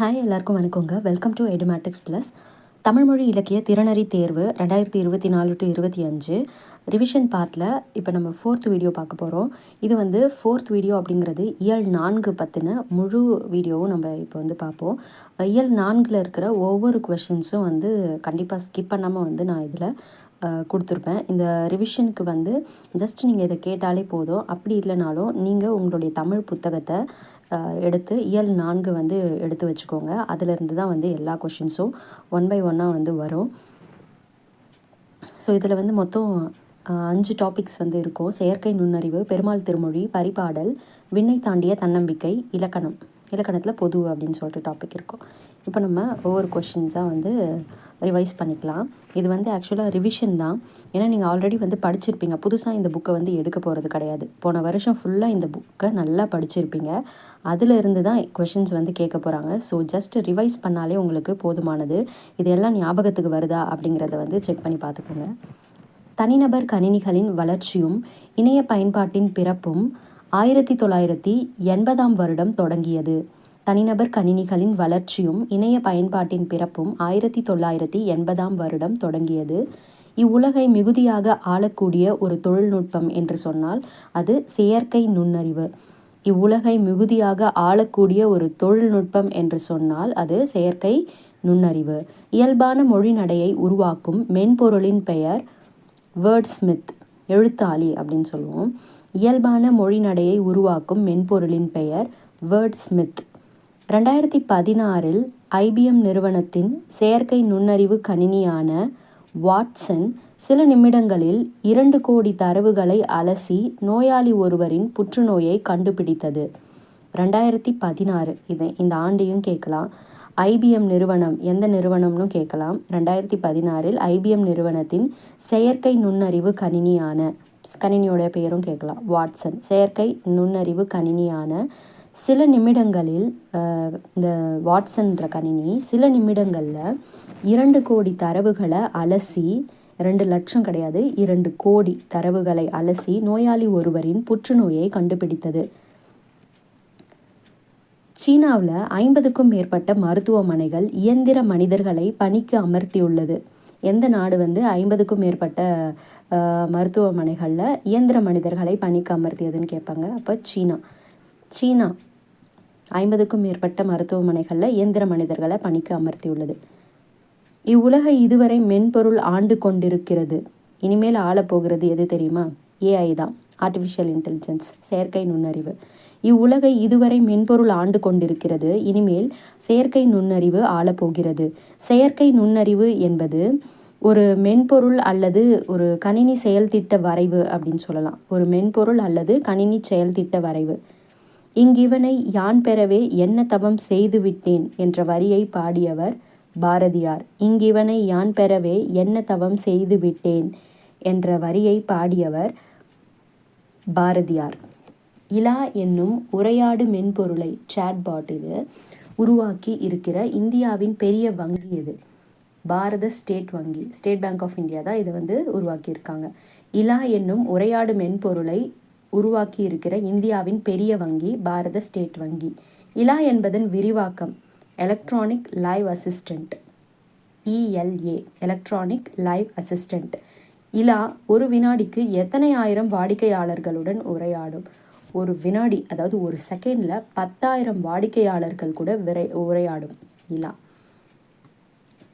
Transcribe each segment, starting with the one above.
Hi எல்லாருக்கும் வணக்கங்க. Welcome to Edumatics plus தமிழ்மொழி இலக்கிய திறனறி தேர்வு ரெண்டாயிரத்தி இருபத்தி நாலு டு இருபத்தி அஞ்சு ரிவிஷன் பார்ட்டில் இப்போ நம்ம ஃபோர்த் வீடியோ பார்க்க போகிறோம் இது வந்து ஃபோர்த் வீடியோ அப்படிங்கிறது இயல் நான்கு பற்றின முழு வீடியோவும் நம்ம இப்போ வந்து பார்ப்போம். இயல் நான்கில் இருக்கிற ஒவ்வொரு கொஷின்ஸும் வந்து கண்டிப்பாக ஸ்கிப் பண்ணாமல் வந்து நான் இதில் கொடுத்துருப்பேன். இந்த ரிவிஷனுக்கு வந்து ஜஸ்ட் நீங்கள் இதை கேட்டாலே போதும். அப்படி இல்லைனாலும் நீங்கள் உங்களுடைய தமிழ் புத்தகத்தை எடுத்து இயல் நான்கு வந்து எடுத்து வச்சுக்கோங்க. அதிலிருந்து தான் வந்து எல்லா கொஷின்ஸும் ஒன் பை ஒன்னாக வந்து வரும். ஸோ இதில் வந்து மொத்தம் அஞ்சு டாபிக்ஸ் வந்து இருக்கும். செயற்கை நுண்ணறிவு பெருமாள் திருமொழி பரிபாடல் விண்ணை தாண்டிய தன்னம்பிக்கை இலக்கணம். இலக்கணத்தில் பொது அப்படின்னு சொல்லிட்டு டாபிக் இருக்கும். இப்போ நம்ம ஒவ்வொரு கொஷின்ஸாக வந்து ரிவைஸ் பண்ணிக்கலாம். இது வந்து ஆக்சுவலாக ரிவிஷன் தான். ஏன்னா நீங்கள் ஆல்ரெடி வந்து படிச்சிருப்பீங்க. புதுசாக இந்த புக்கை வந்து எடுக்க போகிறது கிடையாது. போன வருஷம் ஃபுல்லாக இந்த புக்கை நல்லா படிச்சிருப்பீங்க. அதிலிருந்து தான் கொஷின்ஸ் வந்து கேட்க போகிறாங்க ஸோ ஜஸ்ட் ரிவைஸ் பண்ணாலே உங்களுக்கு போதுமானது. இதெல்லாம் ஞாபகத்துக்கு வருதா அப்படிங்கிறத வந்து செக் பண்ணி பார்த்துக்கோங்க. தனிநபர் கணினிகளின் வளர்ச்சியும் இணைய பயன்பாட்டின் பிறப்பும் ஆயிரத்தி தொள்ளாயிரத்தி எண்பதாம் வருடம் தொடங்கியது. தனிநபர் கணினிகளின் வளர்ச்சியும் இணைய பயன்பாட்டின் பிறப்பும் ஆயிரத்தி தொள்ளாயிரத்தி எண்பதாம் வருடம் தொடங்கியது. இவ்வுலகை மிகுதியாக ஆளக்கூடிய ஒரு தொழில்நுட்பம் என்று சொன்னால் அது செயற்கை நுண்ணறிவு. இவ்வுலகை மிகுதியாக ஆளக்கூடிய ஒரு தொழில்நுட்பம் என்று சொன்னால் அது செயற்கை நுண்ணறிவு. இயல்பான மொழி நடையை உருவாக்கும் மென்பொருளின் பெயர் வேர்ட்ஸ்மித் எழுத்தாளி அப்படின்னு சொல்லுவோம். இயல்பான மொழி நடையை உருவாக்கும் மென்பொருளின் பெயர் வேர்ட்ஸ்மித். ரெண்டாயிரத்தி பதினாறில் ஐபிஎம் நிறுவனத்தின் செயற்கை நுண்ணறிவு கணினியான வாட்சன் சில நிமிடங்களில் இரண்டு கோடி தரவுகளை அலசி நோயாளி ஒருவரின் புற்றுநோயை கண்டுபிடித்தது. ரெண்டாயிரத்தி பதினாறு இது இந்த ஆண்டையும் கேட்கலாம். ஐபிஎம் நிறுவனம் எந்த நிறுவனம்னு கேட்கலாம். ரெண்டாயிரத்தி பதினாறில் ஐபிஎம் நிறுவனத்தின் செயற்கை நுண்ணறிவு கணினியான கணினியோட பெயரும் கேட்கலாம். வாட்சன் செயற்கை நுண்ணறிவு கணினியான சில நிமிடங்களில் இந்த வாட்சன்ற கணினி சில நிமிடங்களில் இரண்டு கோடி தரவுகளை அலசி ரெண்டு லட்சம் கிடையாது இரண்டு கோடி தரவுகளை அலசி நோயாளி ஒருவரின் புற்றுநோயை கண்டுபிடித்தது. சீனாவில் ஐம்பதுக்கும் மேற்பட்ட மருத்துவமனைகள் இயந்திர மனிதர்களை பணிக்கு அமர்த்தியுள்ளது. எந்த நாடு வந்து ஐம்பதுக்கும் மேற்பட்ட மருத்துவமனைகளில் இயந்திர மனிதர்களை பணிக்கு அமர்த்தியதுன்னு கேட்பாங்க. அப்போ சீனா. சீனா. ஐம்பதுக்கும் மேற்பட்ட மருத்துவமனைகளில் இயந்திர மனிதர்களை பணிக்கு அமர்த்தியுள்ளது. இவ்வுலகை இதுவரை மென்பொருள் ஆண்டு கொண்டிருக்கிறது. இனிமேல் ஆளப்போகிறது எது தெரியுமா? ஏஐ தான். ஆர்டிஃபிஷியல் இன்டெலிஜென்ஸ் செயற்கை நுண்ணறிவு. இவ்வுலகை இதுவரை மென்பொருள் ஆண்டு கொண்டிருக்கிறது. இனிமேல் செயற்கை நுண்ணறிவு ஆளப்போகிறது. செயற்கை நுண்ணறிவு என்பது ஒரு மென்பொருள் அல்லது ஒரு கணினி செயல்திட்ட வரைவு அப்படின்னு சொல்லலாம். ஒரு மென்பொருள் அல்லது கணினி செயல்திட்ட வரைவு. இங்கிவனை யான் பெறவே என்ன தவம் செய்துவிட்டேன் என்ற வரியை பாடியவர் பாரதியார். இங்கிவனை யான் பெறவே என்ன தவம் செய்துவிட்டேன் என்ற வரியை பாடியவர் பாரதியார். இலா என்னும் உரையாடு மென்பொருளை சாட்பாட் இது உருவாக்கி இருக்கிற இந்தியாவின் பெரிய வங்கி இது பாரத ஸ்டேட் வங்கி ஸ்டேட் பேங்க் ஆஃப் இந்தியா தான் இதை வந்து உருவாக்கியிருக்காங்க. இலா என்னும் உரையாடு மென்பொருளை உருவாக்கி இருக்கிற இந்தியாவின் பெரிய வங்கி பாரத ஸ்டேட் வங்கி. இலா என்பதன் விரிவாக்கம் electronic live assistant ELA electronic live assistant Ila ஒரு வினாடிக்கு எத்தனை ஆயிரம் வாடிக்கையாளர்களுடன் உரையாடும்? ஒரு வினாடி அதாவது ஒரு செகண்டில் பத்தாயிரம் வாடிக்கையாளர்கள் கூட விரை உரையாடும் இலா.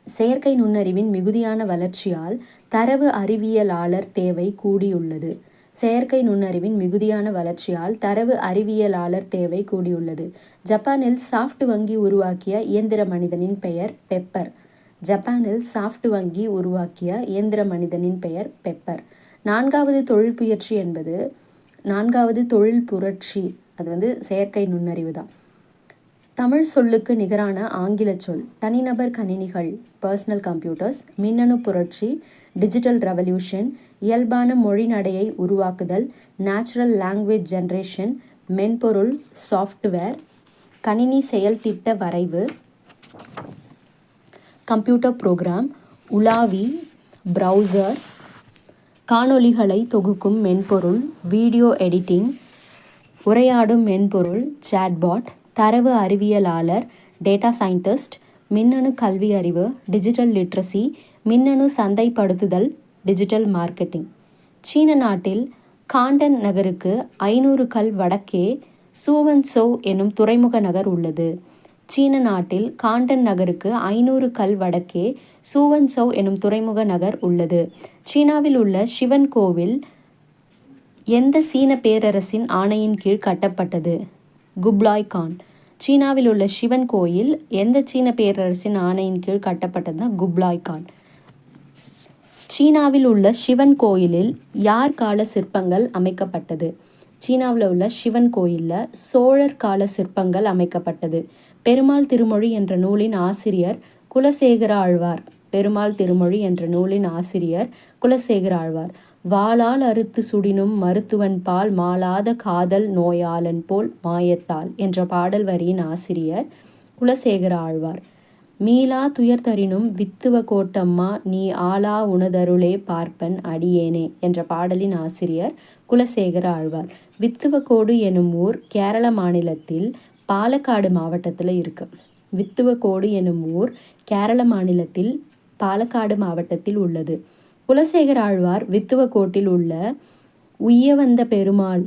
செயற்கை நுண்ணறிவின் மிகுதியான வளர்ச்சியால் தரவு அறிவியலாளர் தேவை கூடியுள்ளது. செயற்கை நுண்ணறிவின் மிகுதியான வளர்ச்சியால் தரவு அறிவியலாளர் தேவை கூடியுள்ளது. ஜப்பானில் சாஃப்ட் வங்கி உருவாக்கிய இயந்திர மனிதனின் பெயர் பெப்பர். ஜப்பானில் சாஃப்ட் வங்கி உருவாக்கிய இயந்திர மனிதனின் பெயர் பெப்பர். நான்காவது தொழில் புயற்சி என்பது நான்காவது தொழில் புரட்சி அது வந்து செயற்கை நுண்ணறிவு தான். தமிழ் சொல்லுக்கு நிகரான ஆங்கில சொல் தனிநபர் கணினிகள் பர்சனல் கம்ப்யூட்டர்ஸ் மின்னணு புரட்சி டிஜிட்டல் ரெவல்யூஷன் இயல்பான மொழி நடையை உருவாக்குதல் நேச்சுரல் லாங்குவேஜ் ஜென்ரேஷன் மென்பொருள் சாஃப்ட்வேர் கணினி செயல்திட்ட வரைவு கம்ப்யூட்டர் ப்ரோக்ராம் உலாவி ப்ரௌசர் காணொளிகளை தொகுக்கும் மென்பொருள் வீடியோ எடிட்டிங் உரையாடும் மென்பொருள் சாட்பாட் தரவு அறிவியலாளர் டேட்டா சயின்டிஸ்ட் மின்னணு கல்வி அறிவு டிஜிட்டல் லிட்ரஸி மின்னணு சந்தைப்படுத்துதல் டிஜிட்டல் மார்க்கெட்டிங் சீன நாட்டில் காண்டன் நகருக்கு ஐநூறு கல் வடக்கே சூவன்சோ எனும் துறைமுக நகர் உள்ளது. சீன நாட்டில் காண்டன் நகருக்கு ஐநூறு கல் வடக்கே சூவன்சோ எனும் துறைமுக நகர் உள்ளது. சீனாவில் உள்ள சிவன் கோவில் எந்த சீன பேரரசின் ஆணையின் கீழ் கட்டப்பட்டது? Kublai Khan. சீனாவில் உள்ள சிவன் கோயில் எந்த சீன பேரரசின் ஆணையின் கீழ் கட்டப்பட்டதுன்னா குப்லாய் கான். சீனாவில் உள்ள சிவன் கோயிலில் யார் கால சிற்பங்கள் அமைக்கப்பட்டது? சீனாவில் உள்ள சிவன் கோயிலில் சோழர் கால சிற்பங்கள் அமைக்கப்பட்டது. பெருமாள் திருமொழி என்ற நூலின் ஆசிரியர் குலசேகர ஆழ்வார். பெருமாள் திருமொழி என்ற நூலின் ஆசிரியர் குலசேகர ஆழ்வார். வாளால் அறுத்து சுடினும் மருத்துவன் பால் மாளாத காதல் நோயாளன் போல் மாயத்தால் என்ற பாடல் வரியின் ஆசிரியர் குலசேகர ஆழ்வார். மீளா துயர்தரினும் வித்துவ கோட்டம்மா நீ ஆளா உனதருளே பார்ப்பன் அடியேனே என்ற பாடலின் ஆசிரியர் குலசேகர ஆழ்வார். வித்துவக்கோடு எனும் ஊர் கேரள மாநிலத்தில் பாலக்காடு மாவட்டத்தில் இருக்கு. வித்துவக்கோடு எனும் ஊர் கேரள மாநிலத்தில் பாலக்காடு மாவட்டத்தில் உள்ளது. குலசேகர ஆழ்வார் வித்துவக்கோட்டில் உள்ள உய்யவந்த பெருமாள்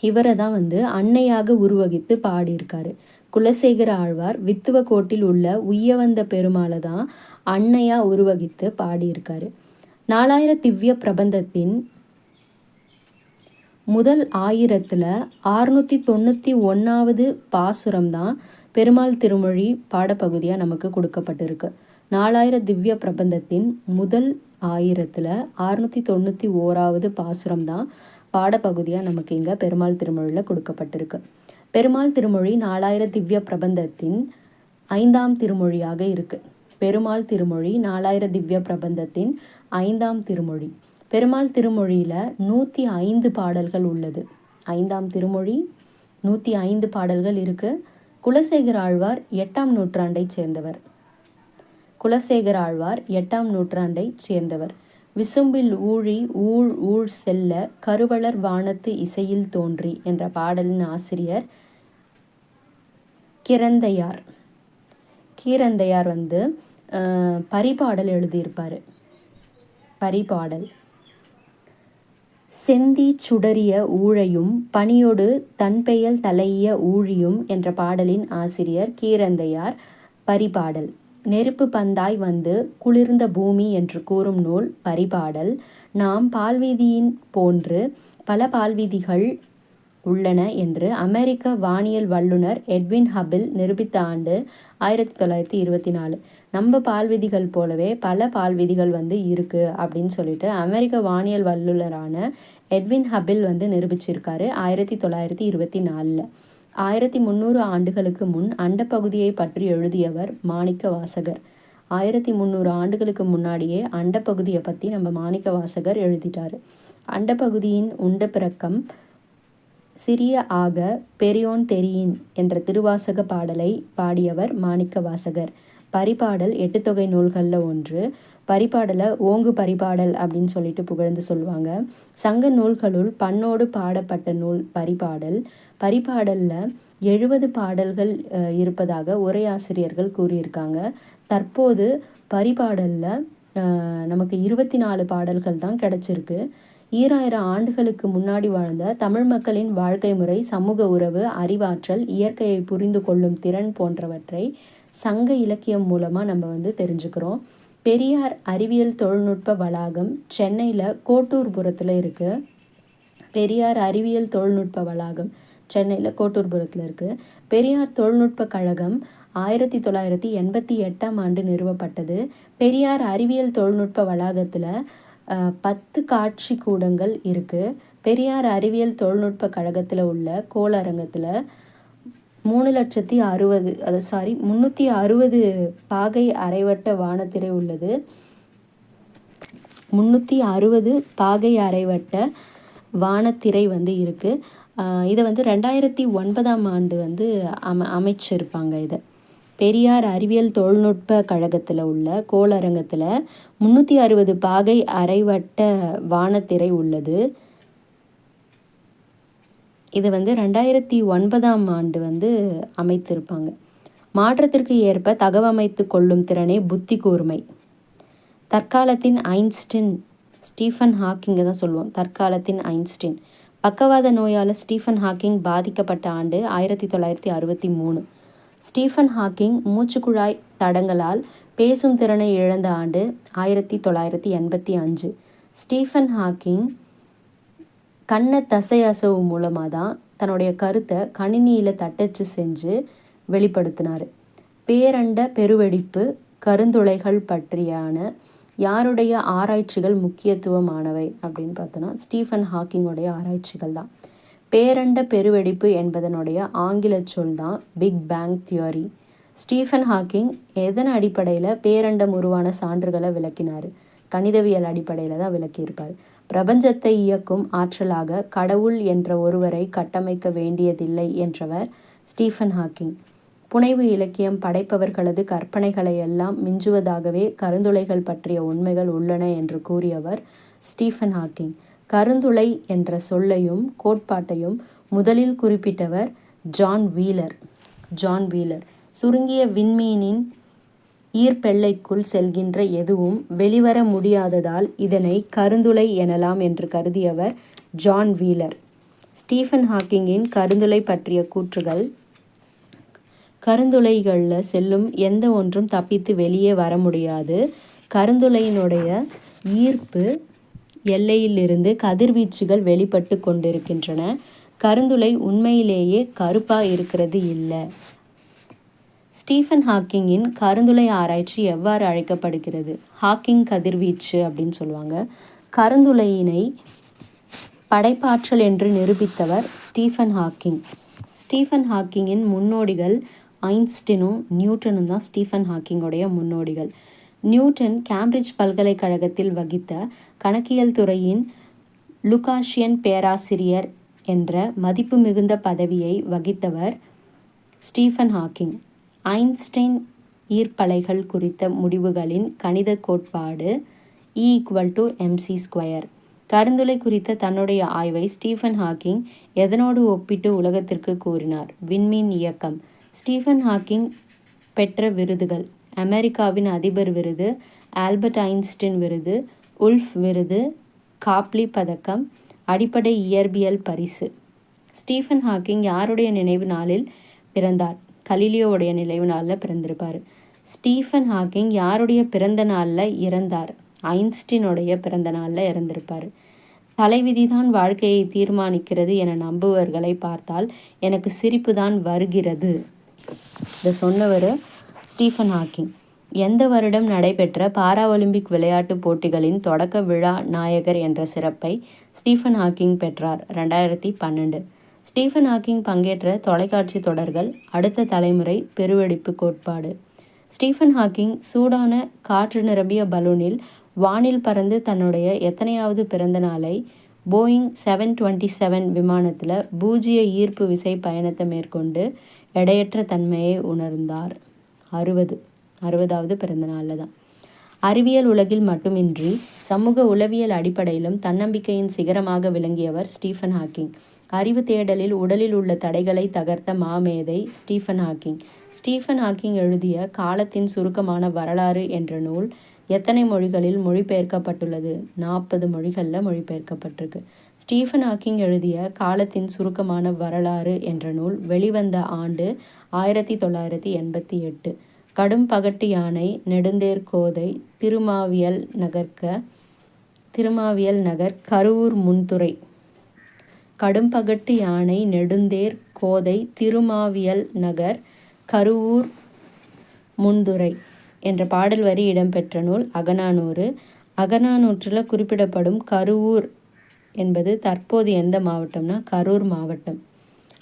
இவரை தான் வந்து அன்னையாக உருவகித்து பாடியிருக்காரு. குலசேகர ஆழ்வார் வித்துவக்கோட்டில் உள்ள உய்யவந்த பெருமாளை தான் அன்னையாக உருவகித்து பாடியிருக்காரு. நாலாயிர திவ்ய பிரபந்தத்தின் முதல் ஆயிரத்தில் ஆறுநூற்றி தொண்ணூற்றி ஒன்றாவது பாசுரம் தான் பெருமாள் திருமொழி பாடப்பகுதியாக நமக்கு கொடுக்கப்பட்டிருக்கு. நாலாயிர திவ்ய பிரபந்தத்தின் முதல் ஆயிரத்தில் அறுநூற்றி தொண்ணூற்றி ஓராவது பாசுரம் தான் பாடப்பகுதியாக நமக்கு இங்கே பெருமாள் திருமொழியில் கொடுக்கப்பட்டிருக்கு. பெருமாள் திருமொழி நாலாயிர திவ்ய பிரபந்தத்தின் ஐந்தாம் திருமொழியாக இருக்குது பெருமாள் திருமொழி நாலாயிர திவ்ய பிரபந்தத்தின் ஐந்தாம் திருமொழி. பெருமாள் திருமொழியில் நூற்றி ஐந்து பாடல்கள் உள்ளது. ஐந்தாம் திருமொழி நூற்றி ஐந்து பாடல்கள் இருக்குது குலசேகர ஆழ்வார் எட்டாம் நூற்றாண்டை சேர்ந்தவர். குலசேகர ஆழ்வார் எட்டாம் நூற்றாண்டை சேர்ந்தவர். விசும்பில் ஊழி ஊழ் ஊழ் செல்ல கருவளர் வானத்து இசையில் தோன்றி என்ற பாடலின் ஆசிரியர் கிரந்தையார். கீரந்தையார் வந்து பரிபாடல் எழுதியிருப்பார். பரிபாடல். செந்தி சுடரிய ஊழையும் பணியொடு தன்பெயல் தலையிய ஊழியும் என்ற பாடலின் ஆசிரியர் கீரந்தையார். பரிபாடல். நெருப்பு பந்தாய் வந்து குளிர்ந்த பூமி என்று கூறும் நூல் பரிபாடல். நாம் பால்வீதியின் போன்று பல பால்வீதிகள் உள்ளன என்று அமெரிக்க வானியல் வல்லுநர் எட்வின் ஹபில் நிரூபித்த ஆண்டு ஆயிரத்தி தொள்ளாயிரத்தி இருபத்தி நாலு. நம்ம பால்விதிகள் போலவே பல பால்விதிகள் வந்து இருக்குது அப்படின்னு சொல்லிட்டு அமெரிக்க வானியல் வல்லுநரான எட்வின் ஹபில் வந்து நிரூபிச்சிருக்காரு ஆயிரத்தி தொள்ளாயிரத்தி இருபத்தி நாலில். ஆயிரத்தி முந்நூறு ஆண்டுகளுக்கு முன் அண்டப்பகுதியை பற்றி எழுதியவர் மாணிக்க வாசகர் ஆயிரத்தி முந்நூறு ஆண்டுகளுக்கு முன்னாடியே அண்டப்பகுதியை பற்றி நம்ம மாணிக்க வாசகர் எழுதிட்டார். அண்டப்பகுதியின் உண்ட பிறக்கம் சிறிய ஆக பெரியோன் தெரியின் என்ற திருவாசக பாடலை பாடியவர் மாணிக்க வாசகர் பரிபாடல் எட்டு தொகை நூல்களில் ஒன்று. பரிபாடலை ஓங்கு பரிபாடல் அப்படின்னு சொல்லிட்டு புகழ்ந்து சொல்லுவாங்க. சங்க நூல்களுள் பண்ணோடு பாடப்பட்ட நூல் பரிபாடல். பரிபாடலில் எழுபது பாடல்கள் இருப்பதாக உரையாசிரியர்கள் கூறியிருக்காங்க. தற்போது பரிபாடலில் நமக்கு இருபத்தி நாலு பாடல்கள் தான் கிடச்சிருக்கு. ஈராயிரம் ஆண்டுகளுக்கு முன்னாடி வாழ்ந்த தமிழ் மக்களின் வாழ்க்கை முறை சமூக உறவு அறிவாற்றல் இயற்கையை புரிந்து கொள்ளும் திறன் போன்றவற்றை சங்க இலக்கியம் மூலமாக நம்ம வந்து தெரிஞ்சுக்கிறோம். பெரியார் அறிவியல் தொழில்நுட்ப வளாகம் சென்னையில் கோட்டூர்புரத்தில் இருக்குது பெரியார் அறிவியல் தொழில்நுட்ப வளாகம் சென்னையில் கோட்டூர்புரத்தில் இருக்குது பெரியார் தொழில்நுட்ப கழகம் ஆயிரத்தி தொள்ளாயிரத்தி எண்பத்தி எட்டாம் ஆண்டு நிறுவப்பட்டது. பெரியார் அறிவியல் தொழில்நுட்ப வளாகத்தில் பத்து காட்சி கூடங்கள் இருக்குது பெரியார் அறிவியல் தொழில்நுட்ப கழகத்தில் உள்ள கோளரங்கத்தில் மூணு லட்சத்தி அறுபது அது சாரி முந்நூற்றி அறுபது பாகை அரைவட்ட வானத்திரை உள்ளது. முந்நூற்றி அறுபது பாகை அரைவட்ட வானத்திரை வந்து இருக்குது இதை வந்து ரெண்டாயிரத்தி ஒன்பதாம் ஆண்டு வந்து அம அமைச்சிருப்பாங்க இதை. பெரியார் அறிவியல் தொழில்நுட்ப கழகத்தில் உள்ள கோளரங்கத்தில் முந்நூற்றி அறுபது பாகை அரைவட்ட வானத்திரை உள்ளது. இது வந்து ரெண்டாயிரத்தி ஒன்பதாம் ஆண்டு வந்து அமைத்திருப்பாங்க. மாற்றத்திற்கு ஏற்ப தகவமைத்து கொள்ளும் திறனே புத்தி கூர்மை. தற்காலத்தின் ஐன்ஸ்டின் ஸ்டீஃபன் ஹாக்கிங்கை தான் சொல்லுவோம். தற்காலத்தின் ஐன்ஸ்டின். பக்கவாத நோயால் ஸ்டீஃபன் ஹாக்கிங் பாதிக்கப்பட்ட ஆண்டு ஆயிரத்தி தொள்ளாயிரத்தி அறுபத்தி மூணு. ஸ்டீஃபன் ஹாக்கிங் மூச்சுக்குழாய் தடங்களால் பேசும் திறனை இழந்த ஆண்டு ஆயிரத்தி தொள்ளாயிரத்தி எண்பத்தி அஞ்சு. ஸ்டீஃபன் ஹாக்கிங் கண்ண தசை அசவு மூலமாக தான் தன்னுடைய கருத்தை கணினியில் தட்டச்சு செஞ்சு வெளிப்படுத்தினார். பேரண்ட பெருவெடிப்பு கருந்துளைகள் பற்றியான யாருடைய ஆராய்ச்சிகள் முக்கியத்துவமானவை அப்படின்னு பார்த்தோன்னா ஸ்டீஃபன் ஹாக்கிங்கோடைய ஆராய்ச்சிகள் தான். பேரண்ட பெருவெடிப்பு என்பதனுடைய ஆங்கில சொல் தான் big bang theory. Stephen Hawking எதன் அடிப்படையில் பேரண்டம் உருவான சான்றுகளை விளக்கினார்? கணிதவியல் அடிப்படையில் தான் விளக்கியிருப்பார். பிரபஞ்சத்தை இயக்கும் ஆற்றலாக கடவுள் என்ற ஒருவரை கட்டமைக்க வேண்டியதில்லை என்றவர் ஸ்டீஃபன் ஹாக்கிங். புனைவு இலக்கியம் படைப்பவர்களது கற்பனைகளை எல்லாம் மிஞ்சுவதாகவே கருந்துளைகள் பற்றிய உண்மைகள் உள்ளன என்று கூறியவர் ஸ்டீஃபன் ஹாக்கிங். கருந்துளை என்ற சொல்லையும் கோட்பாட்டையும் முதலில் குறிப்பிட்டவர் ஜான் வீலர். John Wheeler. சுருங்கிய விண்மீனின் ஈர்ப்பெல்லைக்குள் செல்கின்ற எதுவும் வெளிவர முடியாததால் இதனை கருந்துளை எனலாம் என்று கருதியவர் ஜான் வீலர். ஸ்டீஃபன் ஹாக்கிங்கின் கருந்துளை பற்றிய கூற்றுகள் கருந்துளைகளில் செல்லும் எந்த ஒன்றும் தப்பித்து வெளியே வர முடியாது. கருந்துளையினுடைய ஈர்ப்பு எல்லையிலிருந்து கதிர்வீச்சுகள் வெளிப்பட்டு கொண்டிருக்கின்றன. கருந்துளை உண்மையிலேயே கருப்பாக இருக்கிறது இல்லை. ஸ்டீஃபன் ஹாக்கிங்கின் கருந்துளை ஆராய்ச்சி எவ்வாறு அழைக்கப்படுகிறது? ஹாக்கிங் கதிர்வீச்சு அப்படின்னு சொல்லுவாங்க. கருந்துளையினை படைப்பாற்றல் என்று நிரூபித்தவர் ஸ்டீஃபன் ஹாக்கிங். ஸ்டீஃபன் ஹாக்கிங்கின் முன்னோடிகள் ஐன்ஸ்டினும் நியூட்டனும் தான் ஸ்டீஃபன் ஹாக்கிங்கோடைய முன்னோடிகள். நியூட்டன் கேம்பிரிட்ஜ் பல்கலைக்கழகத்தில் வகித்த கணக்கியல் துறையின் லுகாஷியன் பேராசிரியர் என்ற மதிப்பு மிகுந்த பதவியை வகித்தவர் ஸ்டீஃபன் ஹாக்கிங். ஐன்ஸ்டைன் ஈர்ப்பலைகள் குறித்த முடிவுகளின் கணித கோட்பாடு E equal to MC square கருந்துளை குறித்த தன்னுடைய ஆய்வை ஸ்டீஃபன் ஹாக்கிங் எதனோடு ஒப்பிட்டு உலகத்திற்கு கூறினார். விண்மீன் இயக்கம். ஸ்டீஃபன் ஹாக்கிங் பெற்ற விருதுகள். அமெரிக்காவின் அதிபர் விருது ஆல்பர்ட் ஐன்ஸ்டின் விருது உல்ஃப் விருது காப்லி பதக்கம் அடிப்படை இயற்பியல் பரிசு. ஸ்டீஃபன் ஹாக்கிங் யாருடைய நினைவு நாளில் பிறந்தார்? கலிலியோவுடைய நினைவு நாளில் பிறந்திருப்பார். ஸ்டீஃபன் ஹாக்கிங் யாருடைய பிறந்த நாளில் இறந்தார்? ஐன்ஸ்டினுடைய பிறந்த நாளில் இறந்திருப்பார். தலைவிதி தான் வாழ்க்கையை தீர்மானிக்கிறது என நம்புவர்களை பார்த்தால் எனக்கு சிரிப்பு தான் வருகிறது. இதை சொன்னவர் ஸ்டீஃபன் ஹாக்கிங். எந்த வருடம் நடைபெற்ற பாரா ஒலிம்பிக் விளையாட்டுப் போட்டிகளின் தொடக்க விழா நாயகர் என்ற சிறப்பை ஸ்டீஃபன் ஹாக்கிங் பெற்றார் ரெண்டாயிரத்தி பன்னெண்டு. ஸ்டீஃபன் ஹாக்கிங் பங்கேற்ற தொலைக்காட்சி தொடர்கள் அடுத்த தலைமுறை பெருவெடிப்பு கோட்பாடு. ஸ்டீஃபன் ஹாக்கிங் சூடான காற்று நிரம்பிய பலூனில் வானில் பறந்து தன்னுடைய எத்தனையாவது பிறந்த நாளை போயிங் செவன் டுவெண்ட்டி செவன் விமானத்தில் பூஜ்ய ஈர்ப்பு விசை பயணத்தை மேற்கொண்டு எடையற்ற தன்மையை உணர்ந்தார். அறுபது. அறுபதாவது பிறந்த நாளில் தான் அறிவியல் உலகில் மட்டுமின்றி சமூக உளவியல் அடிப்படையிலும் தன்னம்பிக்கையின் சிகரமாக விளங்கியவர் ஸ்டீஃபன் ஹாக்கிங். அறிவு தேடலில் உடலில் உள்ள தடைகளை தகர்த்த மாமேதை ஸ்டீஃபன் ஹாக்கிங். ஸ்டீஃபன் ஹாக்கிங் எழுதிய காலத்தின் சுருக்கமான வரலாறு என்ற நூல் எத்தனை மொழிகளில் மொழிபெயர்க்கப்பட்டுள்ளது? நாற்பது மொழிகளில் மொழிபெயர்க்கப்பட்டிருக்கு. ஸ்டீஃபன் ஹாக்கிங் எழுதிய காலத்தின் சுருக்கமான வரலாறு என்ற நூல் வெளிவந்த ஆண்டு ஆயிரத்தி தொள்ளாயிரத்தி எண்பத்தி எட்டு கடும் பகட்டு யானை நெடுந்தேர் கோதை திருமாவியல் நகர்க்க திருமாவியல் நகர் கருவூர் முன்துறை. கடும்பகட்டு யானை நெடுந்தேர் கோதை திருமாவியல் நகர் கருவூர் முன்துறை என்ற பாடல் வரி இடம்பெற்ற நூல் அகநானூறு. அகநானூற்றில் குறிப்பிடப்படும் கருவூர் என்பது தற்போது எந்த மாவட்டம்னா கரூர் மாவட்டம்.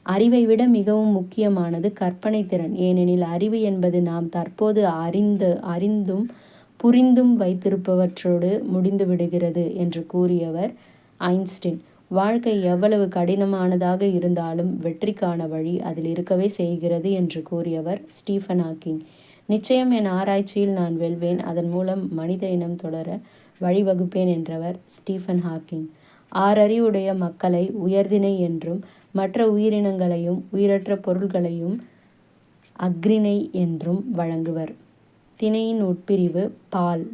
அறிவை விட மிகவும் முக்கியமானது கற்பனை திறன். ஏனெனில் அறிவு என்பது நாம் தற்போது அறிந்து அறிந்தும் புரிந்தும் வைத்திருப்பவற்றோடு முடிந்து விடுகிறது என்று கூறியவர் ஐன்ஸ்டின். வாழ்க்கை எவ்வளவு கடினமானதாக இருந்தாலும் வெற்றிக்கான வழி அதில் இருக்கவே செய்கிறது என்று கூறியவர் ஸ்டீஃபன் ஹாக்கிங். நிச்சயம் என் ஆராய்ச்சியில் நான் வெல்வேன். அதன் மூலம் மனித இனம் தொடர வழிவகுப்பேன் என்றவர் ஸ்டீஃபன் ஹாக்கிங். ஆறறிவுடைய மக்களை உயர்தினை என்றும் மற்ற உயிரினங்களையும் உயிரற்ற பொருள்களையும் அஃறிணை என்றும் வழங்குவர். திணையின் உட்பிரிவு பால்.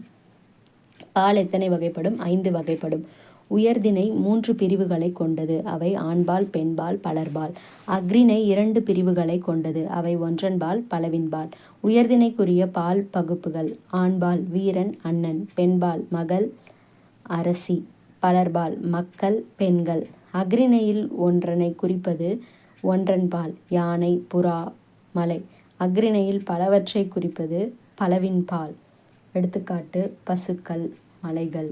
பால் எத்தனை வகைப்படும்? ஐந்து வகைப்படும். உயர்திணை மூன்று பிரிவுகளைக் கொண்டது. அவை ஆண்பால் பெண்பால் பலர்பால். அக்ரிணை இரண்டு பிரிவுகளைக் கொண்டது. அவை ஒன்றன்பால் பலவின்பால். உயர்திணைக்குரிய பால் பகுப்புகள் ஆண்பால் வீரன் அண்ணன் பெண்பால் மகள் அரசி பலர்பால் மக்கள் பெண்கள். அஃறிணையில் ஒன்றனை குறிப்பது ஒன்றன்பால் யானை புறா மலை. அஃறிணையில் பலவற்றை குறிப்பது பலவின்பால். எடுத்துக்காட்டு பசுக்கள் மலைகள்.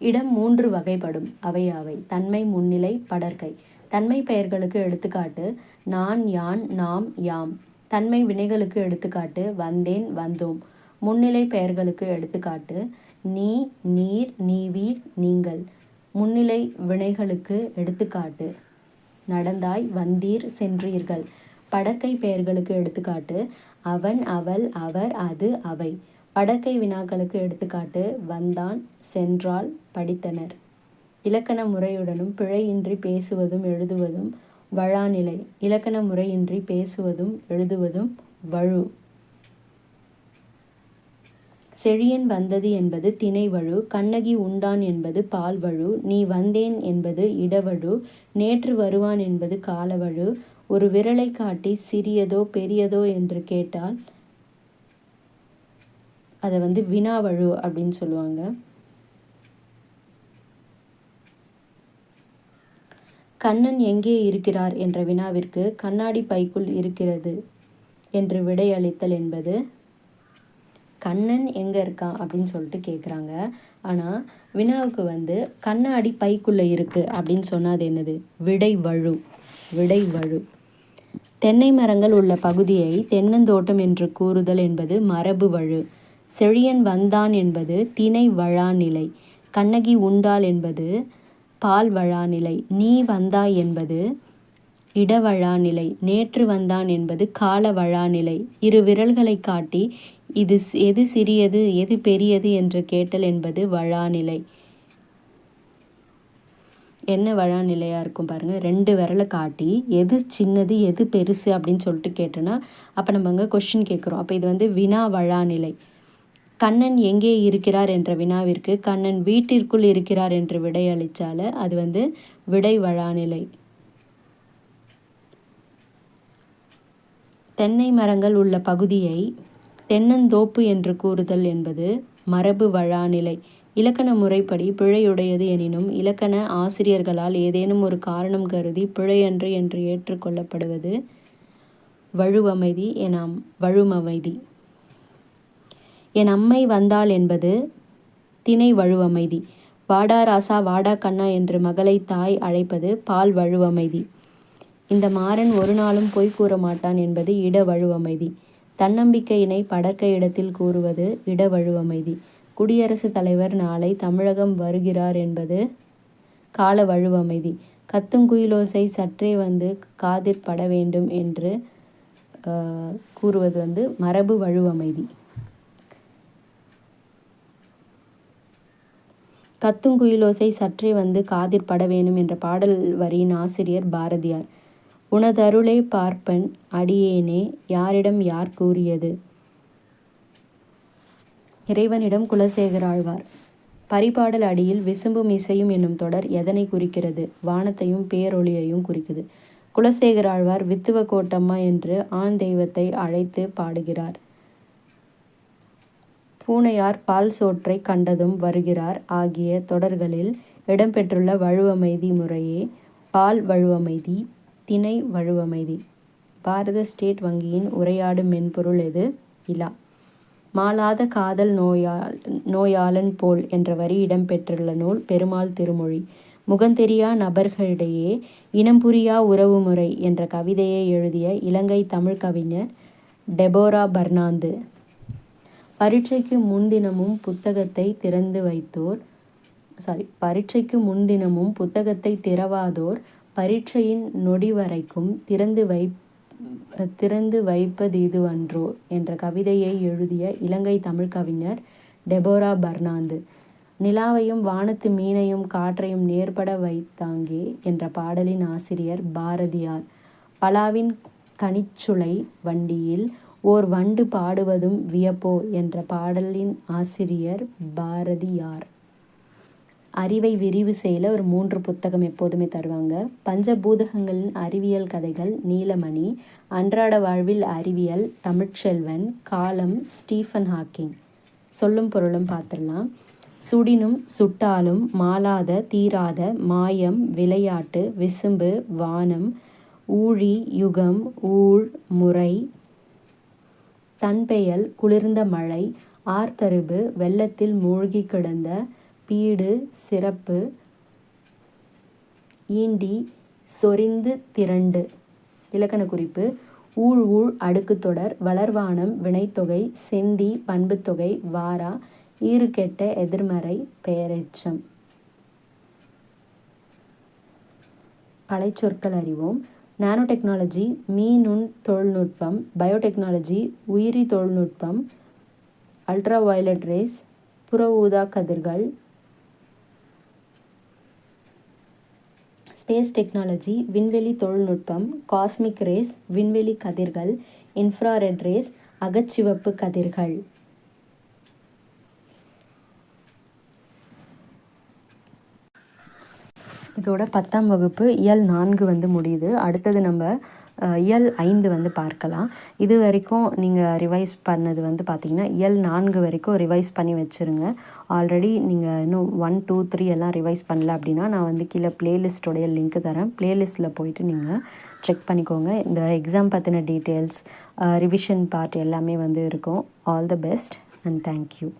இடம் மூன்று வகைப்படும். அவையாவை: தன்மை முன்னிலை படர்கை தன்மை பெயர்களுக்கு எடுத்துக்காட்டு நான் யான் நாம் யாம். தன்மை வினைகளுக்கு எடுத்துக்காட்டு வந்தேன் வந்தோம். முன்னிலை பெயர்களுக்கு எடுத்துக்காட்டு நீ நீர் நீவீர் நீங்கள். முன்னிலை வினைகளுக்கு எடுத்துக்காட்டு நடந்தாய் வந்தீர் சென்றீர்கள். படற்கை பெயர்களுக்கு எடுத்துக்காட்டு அவன் அவள் அவர் அது அவை. படற்கை வினாக்களுக்கு எடுத்துக்காட்டு வந்தான் சென்றால் படித்தனர். இலக்கண முறையுடனும் பிழையின்றி பேசுவதும் எழுதுவதும் வழாநிலை. இலக்கண முறையின்றி பேசுவதும் எழுதுவதும் வழு. செழியன் வந்தது என்பது திணைவழு. கண்ணகி உண்டான் என்பது பால்வழு. நீ வந்தேன் என்பது இடவழு. நேற்று வருவான் என்பது காலவழு. ஒரு விரலைக் காட்டி சிறியதோ பெரியதோ என்று கேட்டால் அதை வந்து வினாவழு அப்படின்னு சொல்லுவாங்க. கண்ணன் எங்கே இருக்கிறார் என்ற வினாவிற்கு கண்ணாடி பைக்குள் இருக்கிறது என்று விடையளித்தல் என்பது கண்ணன் எங்கே இருக்கான் அப்படின்னு சொல்லிட்டு கேட்குறாங்க. ஆனால் வினாவுக்கு வந்து கண்ணாடி பைக்குள்ளே இருக்குது அப்படின்னு சொன்னால் அது என்னது? விடை வழு. விடை வழு. தென்னை மரங்கள் உள்ள பகுதியை தென்னந்தோட்டம் என்று கூறுதல் என்பது மரபு வழு. செழியன் வந்தான் என்பது திணை வழாநிலை. கண்ணகி உண்டாள் என்பது பால் வழாநிலை. நீ வந்தாய் என்பது இடவழாநிலை. நேற்று வந்தான் என்பது கால வழாநிலை. இரு விரல்களை காட்டி இது எது சிறியது எது பெரியது என்று கேட்டல் என்பது வழாநிலை. என்ன வழாநிலையாக இருக்கும் பாருங்கள் ரெண்டு விரலை காட்டி எது சின்னது எது பெருசு அப்படின்னு சொல்லிட்டு கேட்டோன்னா அப்போ நம்ம அங்கே கொஷின் கேட்குறோம். அப்போ இது வந்து வினா வழாநிலை. கண்ணன் எங்கே இருக்கிறார் என்ற வினாவிற்கு கண்ணன் வீட்டிற்குள் இருக்கிறார் என்று விடை அளித்தால அது வந்து விடை வழாநிலை. தென்னை மரங்கள் உள்ள பகுதியை தென்னந்தோப்பு என்று கூறுதல் என்பது மரபு வழாநிலை. இலக்கண முறைப்படி பிழையுடையது எனினும் இலக்கண ஆசிரியர்களால் ஏதேனும் ஒரு காரணம் கருதி பிழையன்று என்று ஏற்றுக்கொள்ளப்படுவது வழுவமைதி எனாம் வழுமமைதி. என் அம்மை வந்தாள் என்பது திணை வழுவமைதி. வாடா ராசா வாடா கண்ணா என்று மகளைத் தாய் அழைப்பது பால் வழுவமைதி. இந்த மாறன் ஒரு நாளும் பொய் கூற மாட்டான் என்பது இட வழுவமைதி. தன்னம்பிக்கையினை படர்க்க இடத்தில் கூறுவது இட வழுவமைதி. குடியரசுத் தலைவர் நாளை தமிழகம் வருகிறார் என்பது கால வழுவமைதி. கத்துங்குயிலோசை சற்றே வந்து காதிற்பட வேண்டும் என்று கூறுவது வந்து மரபு வழுவமைதி. கத்துங்குயிலோசை சற்றே வந்து காதிற்பட வேணும் என்ற பாடல் வரியின் ஆசிரியர் பாரதியார். உனதருளே பார்ப்பன் அடியேனே யாரிடம் யார் கூறியது? இறைவனிடம் குலசேகராழ்வார். பரிபாடல் அடியில் விசும்பும் இசையும் என்னும் தொடர் எதனைக் குறிக்கிறது? வானத்தையும் பேரொளியையும் குறிக்குது. குலசேகராழ்வார் வித்துவ கோட்டம்மா என்று ஆண் தெய்வத்தை அழைத்துப் பாடுகிறார். பூனையார் பால் சோற்றைக் கண்டதும் வருகிறார் ஆகிய தொடர்களில் இடம்பெற்றுள்ள வழுவமைதி முறையே பால் வழுவமைதி, திணை வழுவமைதி. பாரத ஸ்டேட் வங்கியின் உரையாடும் மென்பொருள் எது? இலா. மாளாத காதல் நோயாளன் போல் என்ற வரி இடம்பெற்றுள்ள நூல் பெருமாள் திருமொழி. முகந்தெரியா நபர்களிடையே இனம் புரியா உறவுமுறை என்ற கவிதையை எழுதிய இலங்கை தமிழ்க் கவிஞர் டெபோரா பர்னாந்து. பரீட்சைக்கு முன்தினமும் புத்தகத்தை திறந்து வைத்தோர் சாரி பரீட்சைக்கு முன்தினமும் புத்தகத்தை திறவாதோர் பரீட்சையின் நொடிவரைக்கும் திறந்து வை திறந்து வைப்பது இதுவன்றோ என்ற கவிதையை எழுதிய இலங்கை தமிழ்க் கவிஞர் டெபோரா பர்னாந்து. நிலாவையும் வானத்து மீனையும் காற்றையும் நேர்பட வைத்தாங்கே என்ற பாடலின் ஆசிரியர் பாரதியார். பலாவின் கனிச்சுளை வண்டியில் ஓர் வண்டு பாடுவதும் வியப்போ என்ற பாடலின் ஆசிரியர் பாரதியார் அறிவை விரிவு செய்யல. ஒரு மூன்று புத்தகம் எப்போதுமே தருவாங்க. பஞ்சபூதகங்களின் அறிவியல் கதைகள் நீலமணி அன்றாட வாழ்வில் அறிவியல் தமிழ்ச்செல்வன் காலம் ஸ்டீஃபன் ஹாக்கிங். சொல்லும் பொருளும் பார்த்துடலாம். சுடினும் சுட்டாலும் மாலாத தீராத மாயம் விளையாட்டு விசும்பு வானம் ஊழி யுகம் ஊழ் முறை தன்பெயல் குளிர்ந்த மழை ஆர்த்தருபு வெள்ளத்தில் மூழ்கி கிடந்த பீடு சிறப்பு. ஈண்டி சொரிந்து திரண்டு. இலக்கண குறிப்பு. ஊழ் ஊழ் அடுக்குத்தொடர் வளர்வானம் வினைத்தொகை செந்தி பண்புத்தொகை வாரா ஈறுகெட்ட எதிர்மறை பெயரெச்சம் கலைச்சொற்கள் அறிவோம். நானோ டெக்னாலஜி மீநுண் தொழில்நுட்பம். பயோடெக்னாலஜி உயிரி தொழில்நுட்பம். அல்ட்ரா வயலட் ரேஸ் புற ஊதா கதிர்கள். ஸ்பேஸ் டெக்னாலஜி விண்வெளி தொழில்நுட்பம் காஸ்மிக் ரேஸ் விண்வெளி கதிர்கள் இன்ஃப்ராரெட் ரேஸ் அகச்சிவப்பு கதிர்கள். இதோட பத்தாம் வகுப்பு இயல் நான்கு வந்து முடியுது. அடுத்தது நம்ம இயல் ஐந்து வந்து பார்க்கலாம். இது வரைக்கும் நீங்கள் ரிவைஸ் பண்ணது வந்து பார்த்திங்கன்னா இயல் நான்கு வரைக்கும் ரிவைஸ் பண்ணி வச்சுருங்க. ஆல்ரெடி நீங்கள் இன்னும் ஒன் டூ த்ரீ எல்லாம் ரிவைஸ் பண்ணல அப்படின்னா நான் வந்து கீழே ப்ளேலிஸ்ட்டோடைய லிங்க் தரேன். ப்ளேலிஸ்ட்டில் போயிட்டு நீங்கள் செக் பண்ணிக்கோங்க. இந்த எக்ஸாம் பற்றின டீட்டெயில்ஸ் ரிவிஷன் பார்ட் எல்லாமே வந்து இருக்கும். All the best and thank you